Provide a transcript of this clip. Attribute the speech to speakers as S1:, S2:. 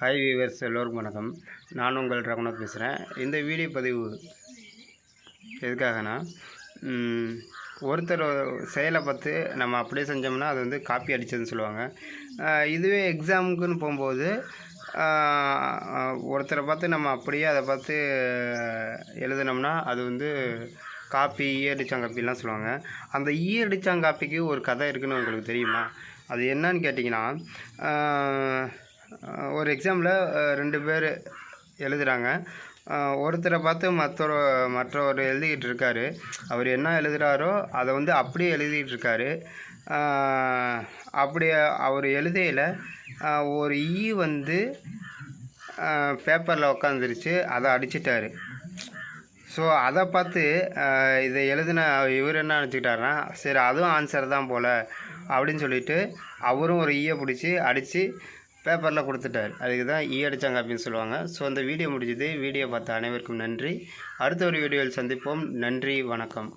S1: Hi viewers எல்லோருக்கும் வணக்கம். நான் உங்கள் ரகுநாத் பேசுகிறேன் இந்த வீடியோ பதிவு எதுக்காகனா ஒருத்தர் செயலை பார்த்து நம்ம அப்படியே செஞ்சோம்னா அது வந்து காப்பி அடிச்சதுன்னு சொல்லுவாங்க. இதுவே எக்ஸாமுக்குன்னு போகும்போது ஒருத்தரை பார்த்து நம்ம அப்படியே அதை பார்த்து எழுதுனோம்னா அது வந்து காப்பி ஈயடிச்சாங்காப்பிலாம் சொல்லுவாங்க. அந்த ஈயடிச்சாங்காப்பிக்கு ஒரு கதை இருக்குதுன்னு உங்களுக்கு தெரியுமா? அது என்னன்னு கேட்டிங்கன்னா ஒரு எக்ஸாமில் ரெண்டு பேர் எழுதுகிறாங்க ஒருத்தரை பார்த்து மற்றொரு மற்றவர் எழுதிக்கிட்டு இருக்காரு. அவர் என்ன எழுதுகிறாரோ அதை வந்து அப்படியே எழுதிக்கிட்டு இருக்காரு. அப்படி அவர் எழுதையில் ஒரு ஈ வந்து பேப்பரில் உக்காந்துருச்சு. அதை அடிச்சிட்டாரு. ஸோ அதை பார்த்து இதை எழுதின இவர் என்ன நினச்சிக்கிட்டாருன்னா சரி அதுவும் ஆன்சர் தான் போல் அப்படின்னு சொல்லிட்டு அவரும் ஒரு ஈயை பிடிச்சி அடித்து பேப்பரில் கொடுத்துட்டார். அதுக்கு தான் ஈ அடித்தாங்க அப்படின்னு சொல்லுவாங்க. ஸோ அந்த வீடியோ முடிஞ்சது. வீடியோ பார்த்த அனைவருக்கும் நன்றி. அடுத்த ஒரு வீடியோவில் சந்திப்போம். நன்றி. வணக்கம்.